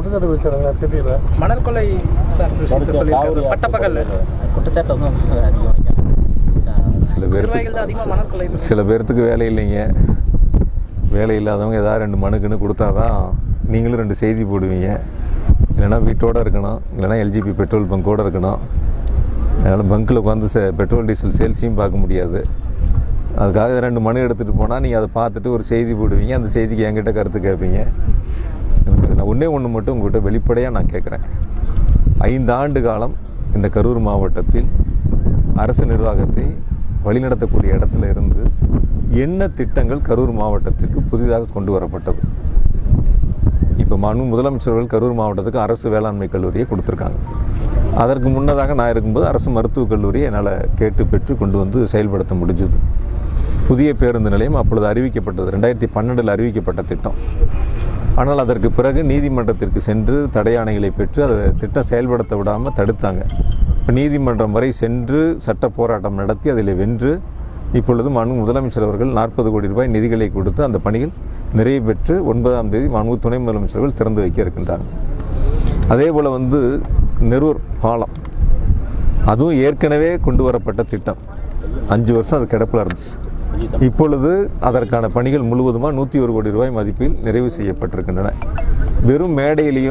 குற்றச்சாட்டு வச்சாங்க தெரியல. மணல் கொள்ளை சார் விஷயத்தை சொல்லியிருக்காரு. பட்டப்பகல்ல குற்றச்சாட்டு வந்து அதிகம் வைக்கலாம் சில பேர்த்துக்கு சில பேர்த்துக்கு வேலை இல்லைங்க. வேலை இல்லாதவங்க ஏதாவது ரெண்டு மனுக்குன்னு கொடுத்தா தான் நீங்களும் ரெண்டு செய்தி போடுவீங்க. இல்லைன்னா வீட்டோட இருக்கணும். இல்லைன்னா எல்ஜிபி பெட்ரோல் பங்கோடு இருக்கணும். அதனால் பங்க்கில் உட்காந்து சே பெட்ரோல் டீசல் சேல்ஸையும் பார்க்க முடியாது. அதுக்காக ரெண்டு மனு எடுத்துகிட்டு போனால் நீங்கள் அதை பார்த்துட்டு ஒரு செய்தி போடுவீங்க. அந்த செய்திக்கு என்கிட்ட கருத்து கேட்பீங்க. நான் ஒன்றே ஒன்று மட்டும் உங்கள்கிட்ட வெளிப்படையாக நான் கேட்குறேன் ஐந்தாண்டு காலம் இந்த கரூர் மாவட்டத்தில் அரசு நிர்வாகத்தை வழிநடத்தக்கூடிய இடத்துல இருந்து என்ன திட்டங்கள் கரூர் மாவட்டத்திற்கு புதிதாக கொண்டு வரப்பட்டது? இப்போ மனு முதலமைச்சர்கள் கரூர் மாவட்டத்துக்கு அரசு வேளாண்மை கல்லூரியை கொடுத்துருக்காங்க. அதற்கு முன்னதாக நான் இருக்கும்போது அரசு மருத்துவக் கல்லூரியை என்னால் கேட்டு பெற்று கொண்டு வந்து செயல்படுத்த முடிஞ்சது. புதிய பேருந்து நிலையம் அப்பொழுது அறிவிக்கப்பட்டது. ரெண்டாயிரத்தி பன்னெண்டில் அறிவிக்கப்பட்ட திட்டம். ஆனால் அதற்கு பிறகு நீதிமன்றத்திற்கு சென்று தடையாணைகளை பெற்று அதை திட்டம் செயல்படுத்த விடாமல் தடுத்தாங்க. இப்போ நீதிமன்றம் வரை சென்று சட்ட போராட்டம் நடத்தி அதில் வென்று இப்பொழுது மனு முதலமைச்சர் அவர்கள் நாற்பது கோடி ரூபாய் நிதிகளை கொடுத்து அந்த பணிகள் நிறைவு பெற்று ஒன்பதாம் தேதி மனு துணை முதலமைச்சர்கள் திறந்து வைக்க இருக்கின்றாங்க. அதே போல் வந்து நெரூர் பாலம் அதுவும் ஏற்கனவே கொண்டு வரப்பட்ட திட்டம். அஞ்சு வருஷம் அது கிடப்பில் இருந்துச்சு. இப்பொழுது அதற்கான பணிகள் முழுவதுமாக நூற்றி ஒரு கோடி ரூபாய் மதிப்பில் நிறைவு செய்யப்பட்டிருக்கின்றன. வெறும் மேடையிலையும்